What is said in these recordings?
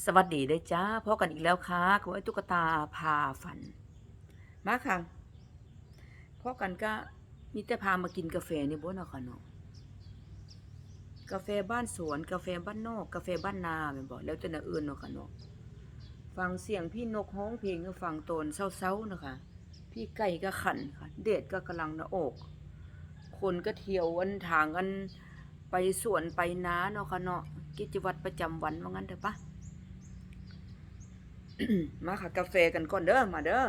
สวัสดีเลยจ้าพบกันอีกแล้วค่ะกับไอ้ตุ๊กตาพาฝัน มาค่ะพบกันก็มีแต่พามากินกาแฟนี่บ่เนาะค่ะเนาะกาแฟบ้านสวนกาแฟบ้านนอก กาแฟบ้านนาแม่นบ่แล้วแต่ละอื่นเนาะค่ะเนาะฟังเสียงพี่นกฮ้องเพลงก็ฟังตนเศร้าๆนะคะ พี่ไก่ก็ขันค่ะ เดดก็กำลังหน้าอก คนก็เที่ยวอันทางอันไปสวนไปนาเนาะค่ะเนาะกิจวัตรประจำวันว่างั้นเถอะปะ มาค่ะกาแฟกันก่อนเด้อมาเด้อ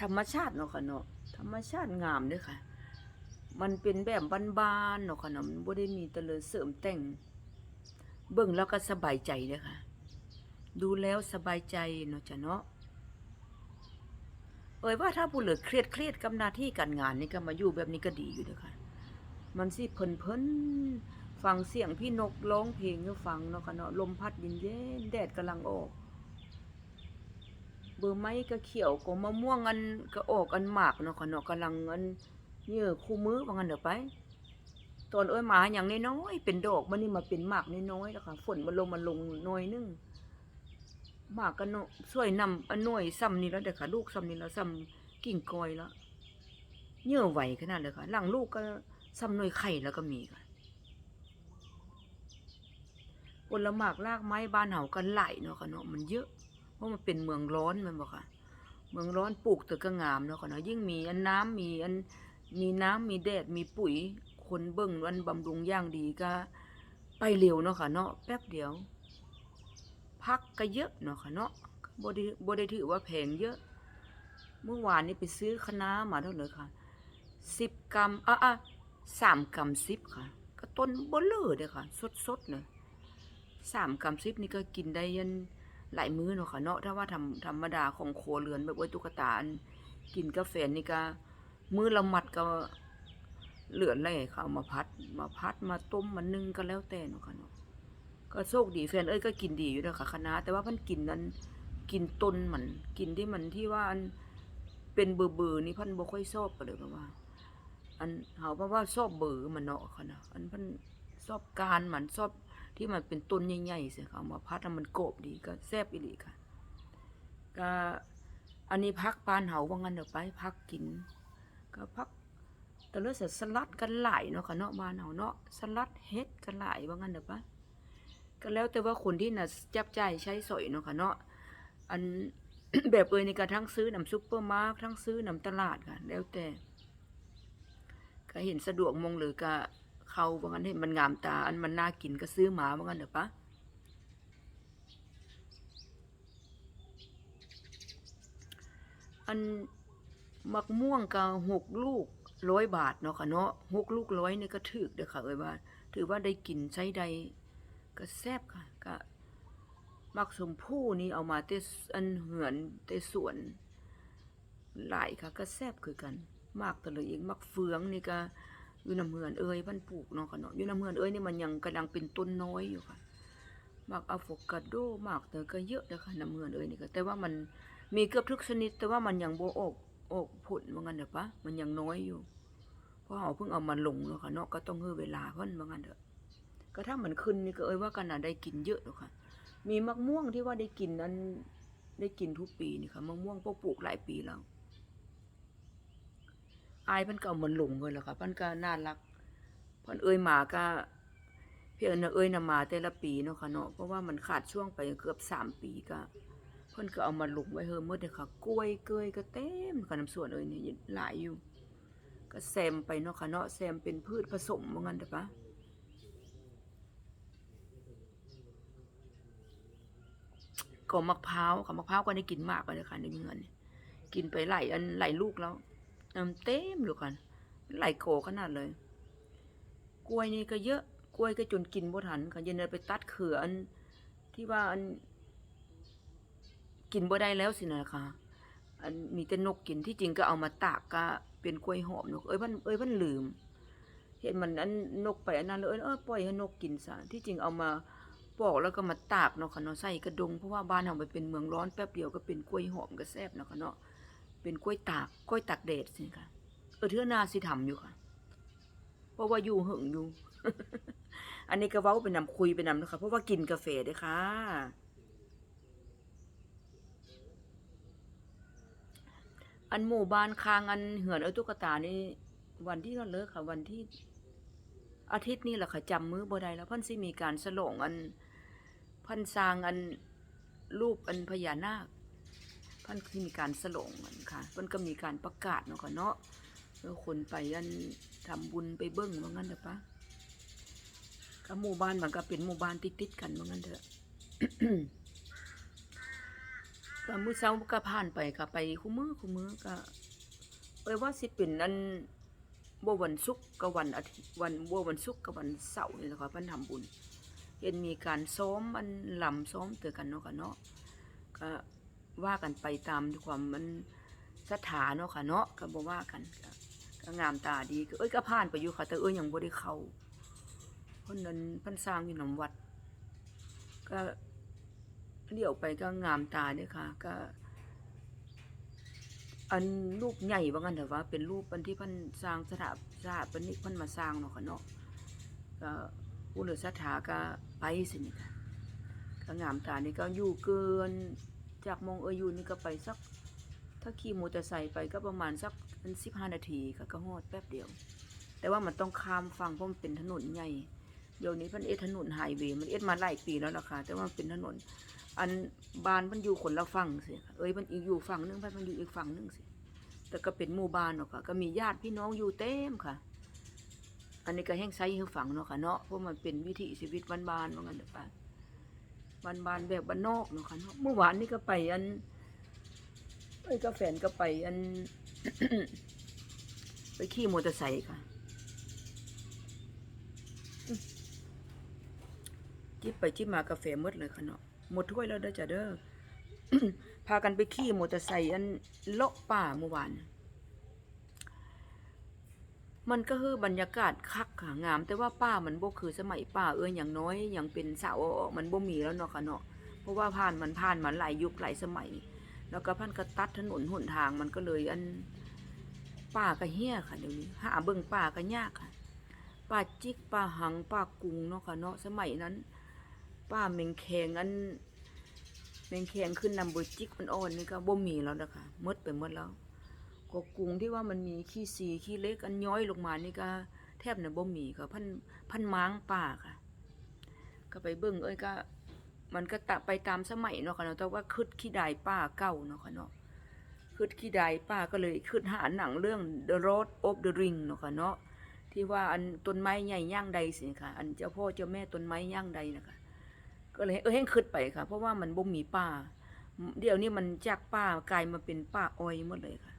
ธรรมชาติเนาะค่ะเนาะธรรมชาติงามเด้อค่ะ มันเป็นแบบบ้านๆเนาะค่ะเนาะมันบ่ได้มีต่เลยเสริมแต่ง เบิ่งแล้วก็สบายใจเด้อค่ะ ดูแล้วสบายใจเนาะจ้ะเนาะ เอ่ยว่าถ้าผู้เหลือเครียดเครียดกับหน้าที่การงานนี่ก็มาอยู่แบบนี้ก็ดีอยู่เด้อค่ะ มันสิเพิ่นเพิ่นฟังเสียงพี่นกร้องเพลงก็ฟังเนาะค่ะเนาะลมพัดเย็นเย็นแดดกำลังออกเบอร์ไม้ก็เขียวก็มะม่วงอันก็ออกอันหมากเนาะค่ะเนาะกำลังอันเยื่อคู่มือว่างันเด้อไปตอนเอ้ยหมาอย่างน้อยๆเป็นดอกมันนี่มาเป็นหมากน้อยๆแล้วค่ะฝนมันลงมันลงหน้อยนึง มากกันเนาะสวยนำอันหน่วยซ้ำนี่แล้วเด้อค่ะ ลูกซ้ำนี่แล้วซ้ำกิ่งกอยแล้วเยื่อไหวขนาดเลยค่ะหลังลูกก็ซ้ำหน่วยไข่แล้วก็มีค่ะผลหมากรากไม้บ้านเฮากันไหลเนาะค่ะเนาะมันเยอะ เพราะมันเป็นเมืองร้อนมันบ่ค่ะ เมืองร้อนปลูกแต่ก็งามเนาะค่ะเนาะยิ่งมีอันน้ำมีอันมีน้ำมีแดดมีปุ๋ย คนเบิ่งอันบำรุงย่างดีก็ ไปเร็วเนาะค่ะเนาะแป๊บเดียว พักก็เยอะเนาะค่ะเนาะบ่ได้บ่ได้ถือว่าแพงเยอะ เมื่อวานนี้ไปซื้อคะน้ามาเท่าไหร่ค่ะสิบกรัมอะอะสามกรัมสิบค่ะก็ต้นบ่เลอเด้อค่ะ สดๆเลยสามกรัมสิบนี่ก็กินได้ยันหลายมื้อเนาะค่ะเนาะถ้าว่าทำธรรมดาของโคเรือนแบบว่าตุ๊กตากินกาแฟนี่ก็มื้อละมัดก็เหลือแหล่ค่ะมาพัดมาพัดมาต้มมานึ่งก็แล้วแต่เนาะค่ะเนาะ ก็โชคดีแฟนเอ้ยก็กินดีอยู่เด้อค่ะคณะแต่ว่าเพิ่นกินนั้นกินต้นมันกินที่มันที่ว่าอันเป็นเบอร์เบอร์นี่พิ่นบ่ค่อยชอบก็เลยก็ว่า อันเฮาเพราะว่าชอบเบอร์มันเนาะค่ะนะอันพิ่นชอบการมันชอบที่มันเป็นต้นใหญ่ๆสิค่ะเอามาพัดแล้วมันโกบดีก็แซ่บอีหลีค่ะก็อันนี้พักปานเฮาว่างั้นเด้อไปพักกิน ก็พักแต่เลือดสลัดกันหลายเนาะค่ะเนาะบ้านเฮาเนาะสลัดเฮ็ดกันหลายว่างั้นเด้อไป ก็แล้วแต่ว่าคนที่น่ะจับใจใช้สอยเนาะค่ะเนาะอันแบบเอ่ยในการทั้งซื้อน้ำซุปเปอร์มาร์ททั้งซื้อน้ำตลาดค่ะแล้วแต่ก็เห็นสะดวกมองหรือก็เขาว่างั้นเห็นมันงามตา อันมันน่ากินก็ซื้อหมาว่างั้นเถอะปะอันมักม่วงก็หกลูกร้อยบาทเนาะค่ะเนาะหกลูกร้อยนี่ก็ถือเด้อค่ะเอ้ยว่า ถือว่าได้กินใช้ใด ก็แซบค่ะ ก็มักสมพู่นี่เอามาเตอันเหือนเตสวนหลายค่ะ ก็แซบคือกัน มากแต่เลยเองมักเฟืองนี่ก็อยู่น้ำเหือนเอ้ยบ้านปลูกเนาะค่ะเนาะอยู่น้ำเหือนเอ้ยนี่มันยังกำลังเป็นต้นน้อยอยู่ค่ะมักอะโฟคาโดมากแต่ก็เยอะนะคะน้ำเหือนเอ้ยนี่ก็แต่ว่ามันมีเกือบทุกชนิด แต่ว่ามันยังโบออกออกผลว่างั้นเด้อปะมันยังน้อยอยู่เพราะเขาเพิ่งเอามาลงเนาะค่ะเนาะก็ต้องเฮอเวลาเพิ่นว่างั้นเด้อ ก็ถ้ามันขึ้นนี่ก็เอ้ยว่ากันนะได้กินเยอะหรอกค่ะ มีมะม่วงที่ว่าได้กินนั้นได้กินทุกปีนี่ค่ะมะม่วงพวกปลูกหลายปีแล้วอายพันก็เอามันหลงเลยแหละค่ะพันก็น่ารักพันเอ้ยหมาก็เพี่เอิญน่ะเอ้ยน่ะมาแต่ละปีเนาะค่ะเนาะเพราะว่ามันขาดช่วงไปเกือบสามปีก็เพิ่นก็เอามาลงไว้เฮิมหมดเลยค่ะกล้วยเกยก็เต็มค่ะน้ำส่วนเอ้ยนี่ยหลายอยู่ ก็แซมไปเนาะค่ะเนาะแซมเป็นพืชผสมว่างั้นเถอะปะ ก็มะพร้าวค่ะมะพร้าวก็ได้กินมากเลยค่ะในเงินกินไปหลายอันหลายลูกแล้วเต็มเต็มเลยค่ะหลายโกขนาดเลย กล้วยนี่ก็เยอะกล้วยก็จนกินบ่ทันค่ะยันเลยไปตัดเขืออันที่ว่าอัน กินบ่ได้แล้วสินะคะอันมีแต่นกกินที่จริงก็เอามาตากก็เป็นกล้วยหอมนกเอ้ยมันเอ้ยมันลืม เห็นมันอันนกไปอันนั้นเลยเอ้ยเออปล่อยให้นกกินซะที่จริงเอามา ปอกแล้วก็มาตากเนาะค่ะเนาะใส่กระดงเพราะว่าบ้านเฮามันเป็นเมืองร้อนแป๊บเดียวก็เป็นกล้วยหอมก็แซ่บเนาะค่ะเนาะเป็นกล้วยตากกล้วยตากแดดสิค่ะเออเทือนาสิทำอยู่ค่ะ เพราะว่าอยู่หึงอยู่ อันนี้ก็เว้าไปนำคุยไปนำนะคะเพราะว่ากินกาแฟเด้อค่ะ อันหมู่บ้านคางอันเหือนเอาตุ๊กตานี่วันที่เราเลิกค่ะ วันที่อาทิตย์นี้แหละค่ะจำมื้อบ่ได้แล้วพิ่นสิมีการฉลองอัน พิ่นสร้างอันรูปอันพญานาคพิ่นสิมีการฉลองมันค่ะเพิ่นก็มีการประกาศเนาะค่ะเนาะเออคนไปอันทำบุญไปเบิ่งว่างั้นเถอะปะก็หมู่บ้านมันก็เป็นหมู่บ้านติดๆกันว่างั้นเถอะก็มื้อเช้าก็ผ่านไปก็ไปคุมื้อคุมื้อก็เอ้ยว่าสิเป็นอันบ่วันศุกร์กับวันอาทิตย์วันบ่วันศุกร์กับวันเสาร์นี่แหละค่ะเพิ่นทำบุญ เห็นมีการซ้อมอันลำซ้อมเตือกันเนาะค่ะเนาะก็ว่ากันไปตามความมันสถานเนาะค่ะเนาะก็บ่ว่ากันก็งามตาดีก็เอ้ยก็ผ่านไปอยู่ค่ะ แต่เอ้ยยังบ่ได้เข้าเพิ่นนั้นพิ่นสร้างอยู่นํวัด ก็เลี้ยวไปก็งามตาเด้อค่ะ ก็ อันรูปใหญ่ว่างั้นเถอะว่า เป็นรูปอันที่พิ่นสร้างสถาสถาปนิกเพิ่นมาสร้างเนาะค่ะเนาะก็ ผู้เหลือสถาก็ไปสินี่ค่ะก็งามตานี่ก็อยู่เกิน จากมองเออยู่นี่ก็ไปสัก ถ้าขี่มอเตอร์ไซค์ไปก็ประมาณสักสิบห้านาทีค่ะก็ฮอดแป๊บเดียว แต่ว่ามันต้องข้ามฝั่งเพราะมันเป็นถนนใหญ่เดี๋ยวนี้พิ่นเอ็ดถนนไฮเวย์มันเอ็ดมาหลายปีแล้วล่ะค่ะแต่ว่าเป็นถนน อันบานมันอยู่คนละฝั่งสิเอ้ยมันอีกอยู่ฝั่งนึงบ้านมันอยู่อีกฝั่งนึงสิแต่ก็เป็นหมู่บ้านเนาะค่ะก็มีญาติพี่น้องอยู่เต็มค่ะ อันนี้ก็แห้งไซให้ฟังเนาะค่ะเนาะเพราะมันเป็นวิถีชีวิตบ้านๆว่างั้นเด้อป่ะบ้านๆแบบบ้านนอกเนาะค่ะเนาะเมื่อวานนี่ก็ไปอันเอ้ก็แฟนก็ไปอัน ไปขี่มอเตอร์ไซค์ค่ะจิบไปจิบมากาแฟหมดเลยค่ะเนาะหมดถ้วยแล้วเด้อจ้ะเด้อพากันไปขี่มอเตอร์ไซค์อันเลาะป่าเมื่อวาน มันก็คือบรรยากาศคักค่ะงาม แต่ว่าป่ามันบ่คือสมัยป่าเอ้ยอย่างน้อยอย่างเป็นสาวมันบ่มีแล้วเนาะค่ะเนาะเพราะว่าผ่านมันผ่านมาหลายยุคหลายสมัย แล้วก็พันก็ตัดถนนหนทางมันก็เลยอันป่าก็เหี้ยค่ะเดี๋ยวนี้หาเบิ่งป่าก็ยากค่ะป่าจิกป่าหังป่ากุงเนาะค่ะเนาะสมัยนั้นป่าเมงแขงอันแมงแคงขึ้นนำเบอร์จิกมันอ่อนนี่ก็บ่มีแล้วนะคะมดไปหมดแล้ว ก็กรุงที่ว่ามันมีขี้สีขี้เล็กอันย้อยลงมานี่ก็แทบน่ะบ่มีค่ะพันพันม้างป่าค่ะ ก็ไปเบิ่งเอ้ยก็ มันก็ตะไปตามสมัยเนาะค่ะเนาะแต่ว่าคึดขี้ดายป่าเก่าเนาะค่ะเนาะคึดขี้ดายป่าก็เลยคึดหาหนังเรื่อง The Road of the Ring เนาะค่ะเนาะที่ว่าอันต้นไม้ใหญ่ย่างใดสิค่ะ อันเจ้าพ่อเจ้าแม่ต้นไม้ย่างใดนะคะก็เลยเออแห้งขึ้นไปค่ะ เพราะว่ามันบ่มีป่าเดี๋ยวนี้มันจากป่ากลายมาเป็นป่าอ้อยหมดเลยค่ะ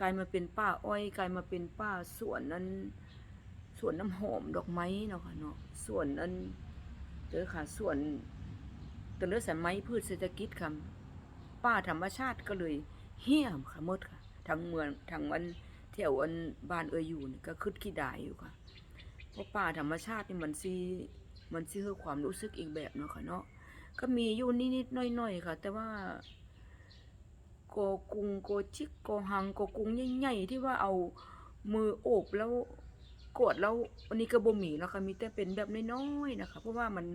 กลายมาเป็นป่าอ้อย กลายมาเป็นป่าสวนนั้นสวนน้ำหอมดอกไม้เนาะค่ะเนาะสวนนั้นเจอค่ะสวนแตะเลือสายไม้พืชเศรษฐกิจค่ะป่าธรรมชาติก็เลยเหี้ยมค่ะมดค่ะทั้งเมืองทั้งอันแถวอันบ้านเอยอยู่นี่ก็คึดขี้ดายอยู่ค่ะเพราะป่าธรรมชาตินี่มันสิมันสิให้ความรู้สึกอีกแบบเนาะค่ะเนาะก็มีอยู่นิดๆน่อยๆค่ะ แต่ว่า โกกุงโกจิกโกหังโกกุงใหญ่ๆที่ว่าเอามือโอบแล้วกดแล้วอันนี้ก็บ่มีแล้วค่ะมีแต่เป็นแบบน้อยๆนะคะ เพราะว่ามัน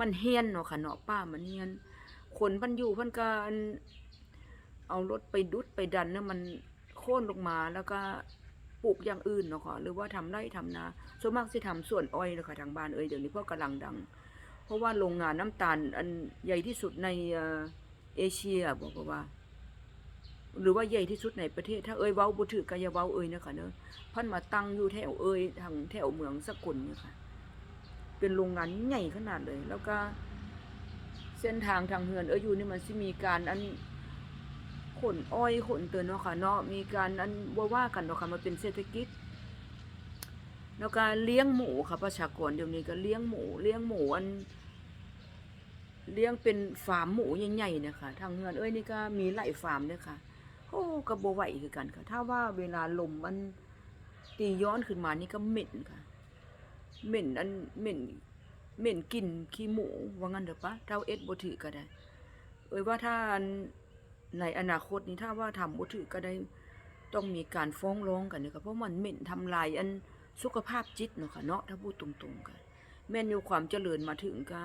มันเฮียนเนาะค่ะเนาะป้ามันเฮียนคนพันอยู่พันก็อันเอารถไปดุดไปดันเนี่ยมันโค่นลงมาแล้วก็ปลูกอย่างอื่นเนาะค่ะหรือว่าทำไร่ทำนาส่วนมากสิทำสวนอ้อยเลยค่ะทางบ้านเอ้ยเดี๋ยวนี้พราะกำลังดัง เพราะว่าโรงงานน้ำตาลอันใหญ่ที่สุดในเอเอเชียบอกว่า หรือว่าใหญ่ที่สุดในประเทศ ถ้าเอ้ยเว้าบ่ถือก็อย่าเว้าเอ้ยนะคะเนอะพันมาตั้งอยู่แถวเอ้ยทางแถวเมืองสกุลเนี่ยค่ะ เป็นโรงงานใหญ่ขนาดเลย แล้วก็ เส้นทางทางเฮือนเอ้ยอยู่นี่มันสิมีการอันขนอ้อยขนเตือนเนาะค่ะเนาะมีการอันว่าว่ากันเนาะค่ะมันเป็นเศรษฐกิจแล้วก็เลี้ยงหมูค่ะประชากรเดี๋ยวนี้ก็เลี้ยงหมูเลี้ยงหมูอันเลี้ยงเป็นฟาร์มหมูใหญ่ๆเนี่ยค่ะทางเฮือนเอ้ยนี่ก็มีหลายฟาร์มเนี่ยค่ะ โอ้ก็บ่ไหวคือกันค่ะ ถ้าว่าเวลาลมมันตีย้อนขึ้นมานี่ก็เหม็นค่ะ เหม็นอันเหม็นเหม็นกลิ่นขี้หมูว่างั้นเด้อปะถ้าเอ็ดบ่ถือก็ได้ เอ้ยว่าถ้าในอนาคตนี้ถ้าว่าทำบ่ถือก็ได้ต้องมีการฟ้องร้องกันเนี่ยค่ะเพราะมันเหม็นทำลายอันสุขภาพจิตเนาะค่ะเนาะถ้าพูดตรงๆกันแม่นอยู่ความเจริญมาถึงก็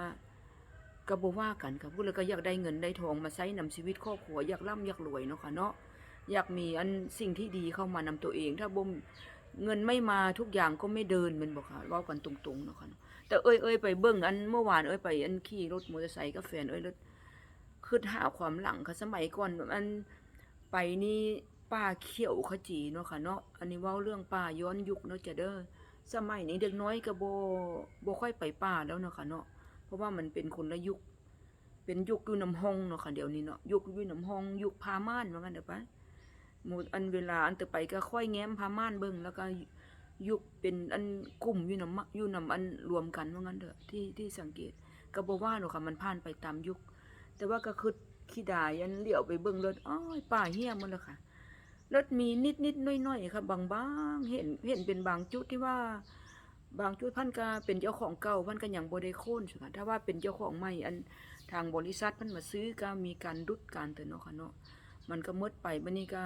ก็บ่ว่ากันค่ะพูดเลยก็อยากได้เงินได้ทองมาใช้นำชีวิตครอบครัวอยากร่ำอยากรวยเนาะค่ะเนาะ อยากมีอันสิ่งที่ดีเข้ามานำตัวเอง ถ้าบ่เงินไม่มาทุกอย่างก็ไม่เดินมันบ่ค่ะเว้ากันตรงๆเนาะค่ะแต่เอ้ยเอ้ยไปเบิ่งอันเมื่อวานเอ้ยไปอันขี่รถมอเตอร์ไซค์กับแฟนเอ้ยรถคือหาความหลังค่ะสมัยก่อนอันไปนี่ป้าเขียวขจีเนาะค่ะเนาะอันนี้เว้าเรื่องป้าย้อนยุคเนาะจะเด้อสมัยนี้เด็กน้อยก็บ่บ่ค่อยไปป่าแล้วเนาะค่ะเนาะเพราะว่ามันเป็นคนละยุค เป็นยุคอยู่น้ำห้องเนาะค่ะเดี๋ยวนี้เนาะยุคอยู่น้ำห้องยุคพาม่านว่างั้นเด้อไป หมู่อันเวลาอันต่อไปก็ค่อยแง้มพาม่านเบิ่งแล้วก็ยุคเป็นอันกลุ่มอยู่น้ำมะอยู่น้ำอันรวมกันว่างั้นเด้อที่ที่สังเกตก็บ่ว่าเนาะค่ะมันผ่านไปตามยุค แต่ว่าก็คือขี้ดายอันเหลียวไปเบิ่งรถอ้อยป่าเหี้ยมันล้วค่ะรถมีนิดนิดๆน้อยค่ะบางๆเห็นเห็นเป็นบางจุดที่ว่า บางจุดพันก็เป็นเจ้าของเก่าพันก็ยังบ่ได้โค่นสิค่ะถ้าว่าเป็นเจ้าของใหม่อันทางบริษัทพันมาซื้อก็มีการดุดการเตือนเนาะค่ะเนาะ มันก็มดไปบัดนี้ก็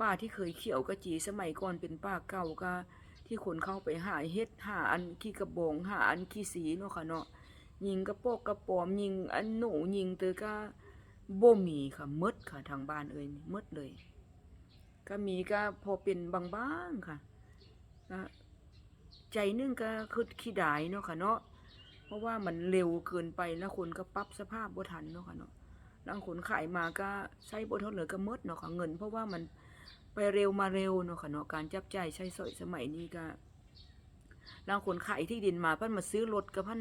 ป้าที่เคยเขียวกะจีสมัยก่อนเป็นป้าเก่าก็ที่คนเข้าไปหาเฮ็ดหาอันขี้กระบองหาอันขี้สีเนาะค่ะเนาะยิงกระโปกกระปอมยิงอันหนูยิงเตอก็บ่มีค่ะมดค่ะทางบ้านเอ่ยมดเลย ก็มีก็พอเป็นบางๆค่ะก็ใจนึงก็คือขี้ดายเนาะค่ะเนาะเพราะว่ามันเร็วเกินไปแล้วคนก็ปรับสภาพบ่ทันเนาะค่ะเนาะ ล้วคนขายมาก็ใช้บ่เท่าเหลือก็มดเนาะค่ะเงิน เพราะว่ามันไปเร็วมาเร็วเนาะค่ะเนาะการจับใจใช้สอยสมัยนี้ก็แล้วคนขายที่ดินมาพิ่นมาซื้อรถก็เพิ่น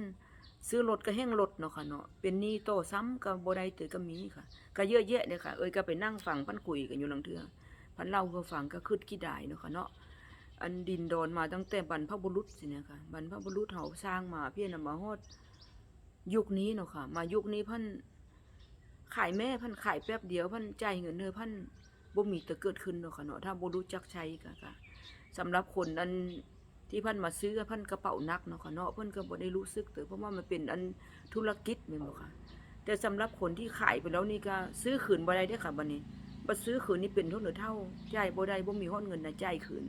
ซื้อรถก็แห้งรถเนาะค่ะเนาะเป็นหนี้โตซ้ำก็บ่ได้ตือก็มีค่ะ ก็เยอะแยะเลยค่ะ เอ้ยก็ไปนั่งฟังพันคุยกันอยู่หลังเทือพันเล่าก็ฟังก็คืดขี้ดายเนาะค่ะเนาะอันดินดอนมาตั้งแต่บรรพบุรุษสิเนี่ยค่ะบรรพบุรุษเฮาสร้างมาเพียงนำมาฮอดยุคนี้เนาะค่ะ มายุคนี้พัน ขายแม่พันขายแป๊บเดียวพันจ่ายเงินเด้อพันบ่มีแต่เกิดขึ้นเนาะค่ะเนาะถ้าบ่รู้จักใช้ก็ค่ะสำหรับคนอันที่พันมาซื้อพันกระเป๋านักเนาะค่ะเนาะเพิ่นก็บ่ได้รู้สึกเตอเพราะว่ามันเป็นอันธุรกิจแม่นบ่ค่ะแต่สำหรับคนที่ขายไปแล้วนี่ก็ซื้อคืนบ่ได้เด้อค่ะบัดนี้บ่ซื้อคืนนี่เป็นเท่าหรือเท่าจ่ายบ่ได้บ่มีฮอดเงินนะจ่ายคืน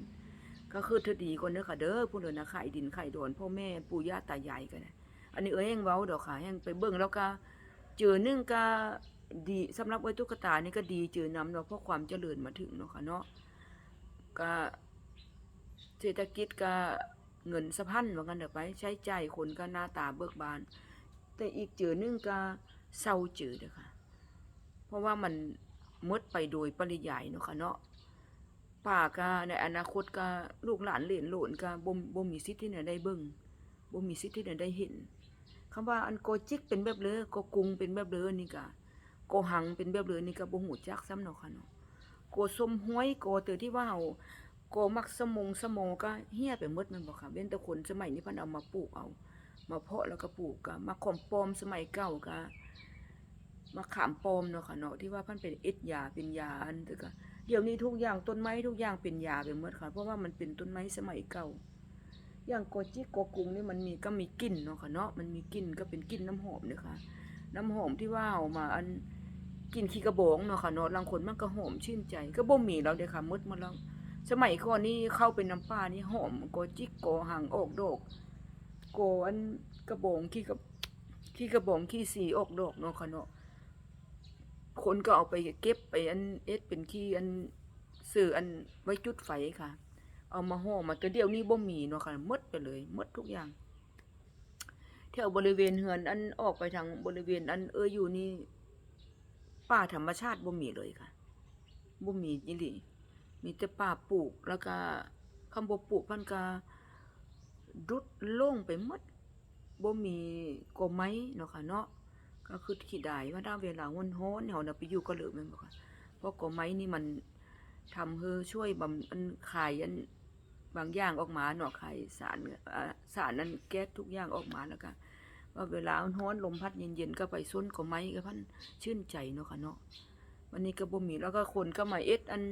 ก็คือเธอดีก่อนเด้อค่ะเด้อผู้เดินนะขายดินขายดอนพ่อแม่ปู่ย่าตายายกันนะอันนี้เอ้ยแฮงเว้าดอกค่ะแฮงไปเบิ่งแล้วก็ เจอนึ่งก็ดีสำหรับไว้ตุ๊กตานี่ก็ดีเจอนำเนาะเพราะความเจริญมาถึงเนาะค่ะเนาะก็เศรษฐกิจก็เงินสะพันว่ากันเด้อไป ใช้ใจคนก็หน้าตาเบิกบาน แต่อีกเจือนึงก็เศร้าเจือเด้อค่ะ เพราะว่ามันมดไปโดยปริยายเนาะค่ะเนาะป่าก็ในอนาคตก็ลูกหลานเหลนหลนก็บ่บ่มีสิทธิ์ที่จะได้เบิ่งบ่มีสิทธิ์ที่จะได้เห็น คำว่าอันโกจิกเป็นแบบเลอโกกุงเป็นแบบเลอนี่ก็โกหังเป็นแบบเลอนี่ก็บ่ฮู้จักซ้ำเนาะค่ะเนาะโกสมห้วยโกเตอที่ว่าเฮาก็มักสมงสมอก็เหี่ยไปหมดมันบ่ค่ะเว้นแต่คนสมัยนี้เพิ่นเอามาปลูกเอา มาเพาะแล้วก็ปลูกก็มาขอมปลอมสมัยเก่าก็มาขามปลอมเนาะค่ะเนาะที่ว่าเพิ่นเป็นเอ็ดยาเป็นยาอันแต่ก็เดี๋ยวนี้ทุกอย่างต้นไม้ทุกอย่างเป็นยาไปหมดค่ะเพราะว่ามันเป็นต้นไม้สมัยเก่า อย่างโกจิโกกุงนี่มันมีก็มีกลิ่นเนาะค่ะเนาะมันมีกลิ่นก็เป็นกลิ่นน้ำหอมเด้อค่ะ น้ำหอมที่ว่าเอามาอันกลิ่นขี้กระบองเนาะค่ะเนาะบางคนมันก็หอมชื่นใจ ก็บ่มีแล้วเด้อค่ะมดมดแล้วสมัยก่อนนี่เข้าเป็นน้ำปลานี่หอมโกจิโกหางออกดอกโกอันกระบองขี้กระขี้กระบองขี้สีออกดอกเนาะค่ะเนาะคนก็เอาไปเก็บไปอันเอ็ดเป็นขี้อันสื่ออันไว้จุดไฟค่ะ เอามาห่อมาแต่เดี๋ยวนี้บ่มีเนาะค่ะมดไปเลยมดทุกอย่างแถวบริเวณเฮือนอันออกไปทางบริเวณอันเอออยู่นี่ป่าธรรมชาติบ่มีเลยค่ะบ่มีอีหลีมีแต่ป่าปลูกแล้วก็คำบ่ปลูกมันก็รุดโล่งไปหมดบ่มีกอไม้เนาะค่ะเนาะก็คือขี้ดายว่าถ้าเวลาร้นร้อนเฮาน่ะไปอยู่ก็เหลือแม่นบ่ค่ะเพราะกอไม้นี่มันทำให้ช่วยบำอันขายอัน บางอย่างออกมาเนาะขายสารสารนั้นแก๊สทุกอย่างออกมาแล้วก็ว่าเวลาร้อนลมพัดเย็นๆก็ไปซนกอไม้ก็พันชื่นใจเนาะค่ะเนาะวันนี้ก็บ่มีแล้วก็คนก็มาเอ็ดอัน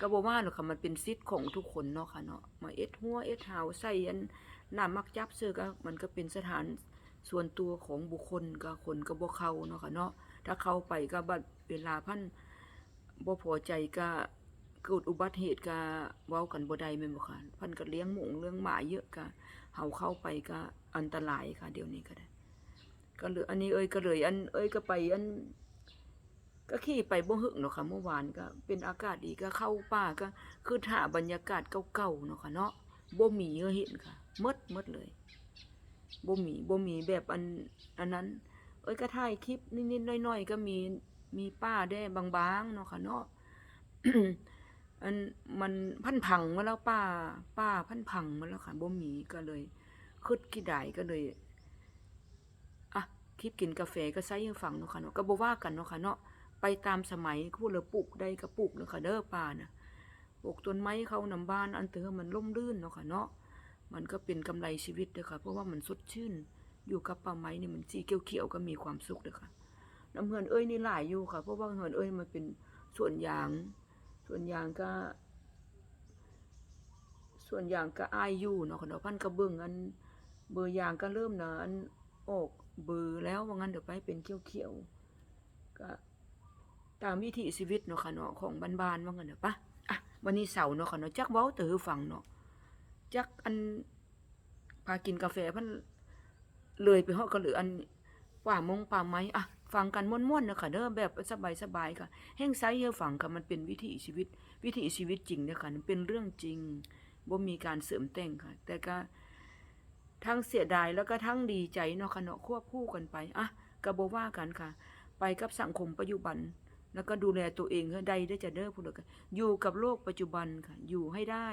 ก็บ่ว่าหรอกค่ะมันเป็นสิทของทุกคนเนาะค่ะเนาะมาเอ็ดหัวเอ็ดหาวใส่อันน้ามักจับซื้อก็มันก็เป็นสถานส่วนตัวของบุคคลก็คนก็บ่เข้าเนาะค่ะเนาะถ้าเข้าไปก็บัดเวลาพันบ่พอใจก็ เกิดอุบัติเหตุก็เว้ากันบ่ได้แม่นบ่ค่ะพันก็เลี้ยงหมูเลี้ยงหมาเยอะก็เฮาเข้าไปก็อันตรายค่ะ เดี๋ยวนี้ก็ได้ก็เลยอันนี้เอ้ยก็เลยอันเอ้ยก็ไปอัน ก็ขี่ไปบ่หึงเนาะค่ะเมื่อวานก็เป็นอากาศดีก็เข้าป่าก็คือถ่าบรรยากาศเก่าๆเนาะค่ะเนาะบ่มีเออเห็นค่ะมดมดเลยบ่มีบ่มีแบบอันอันนั้น เอ้ยก็ถ่ายคลิปนิดๆน่อยๆก็มีมีป้าได้บางๆเนาะค่ะเนาะ อันมันพันพังมาแล้วป้า ป้าพันพังมาแล้วค่ะบ่มีก็เลยคิดกี่ได้ก็เลยอะคลิปกินกาแฟก็ใส่ให้ฟังเนาะค่ะเนาะก็บ่ว่ากันเนาะค่ะเนาะไปตามสมัยผู้เลอปลูกได้ก็ปลูกเนาะค่ะเด้อป่าน่ะปลูกต้นไม้เขานำบ้านอันเตอมันร่มรื่นเนาะค่ะเนาะมันก็เป็นกำไรชีวิตเด้อค่ะ เพราะว่ามันสดชื่น อยู่กับป่าไม้นี่มันสีเขียวๆก็มีความสุขเด้อค่ะน้ำเฮือนเอ้ยนี่หลายอยู่ค่ะ เพราะว่าเฮือนเอ้ยมันเป็นส่วนยาง ส่วนยางก็ ส่วนยางก็อายอยู่เนาะค่ะเนาพันกระเบื้องอันเบอร์ยางก็เริ่มเนาะอันออกเบอร์แล้วว่างั้นเดี๋ยวไปเป็นเขียวๆก็ตามวิถีชีวิตเนาะค่ะเนาะของบ้านๆว่างั้นเดี๋ยวปะอะวันนี้เสาร์เนาะค่ะเนาะจักเว้าเตอฟังเนาะจักอันพากินกาแฟพันเลยไปฮอดก็เหลืออันป่ามงป่าไม้อะ ฟังกันม่วนๆเนาะค่ะเด้อแบบสบายๆค่ะ แห้งไซเฮาฟังค่ะมันเป็นวิถีชีวิต วิถีชีวิตจริงเด้อค่ะมันเป็นเรื่องจริงบ่มีการเสริมแต่งค่ะ แต่ก็ทั้งเสียดายแล้วก็ทั้งดีใจเนาะค่ะเนาะควบคู่กันไปอะก็บ่ว่ากันค่ะ ไปกับสังคมปัจจุบัน แล้วก็ดูแลตัวเองให้ได้ได้จะเด้อพูดกันอยู่กับโลกปัจจุบันค่ะ อยู่ให้ได้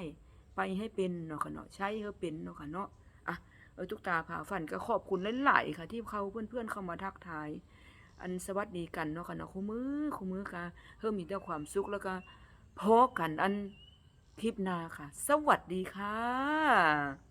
ไปให้เป็นเนาะค่ะเนาะใช้ให้เป็นเนาะค่ะเนาะอะเออทุกตาผาฝันก็ขอบคุณหลายๆค่ะ ที่เขาเพื่อนๆเข้ามาทักทาย อันสวัสดีกันเนาะค่ะเนาะคู่มือคู่มือค่ะเพิ่มมีแต่ความสุขแล้วก็พอกันอันคลิปหน้าค่ะ สวัสดีค่ะ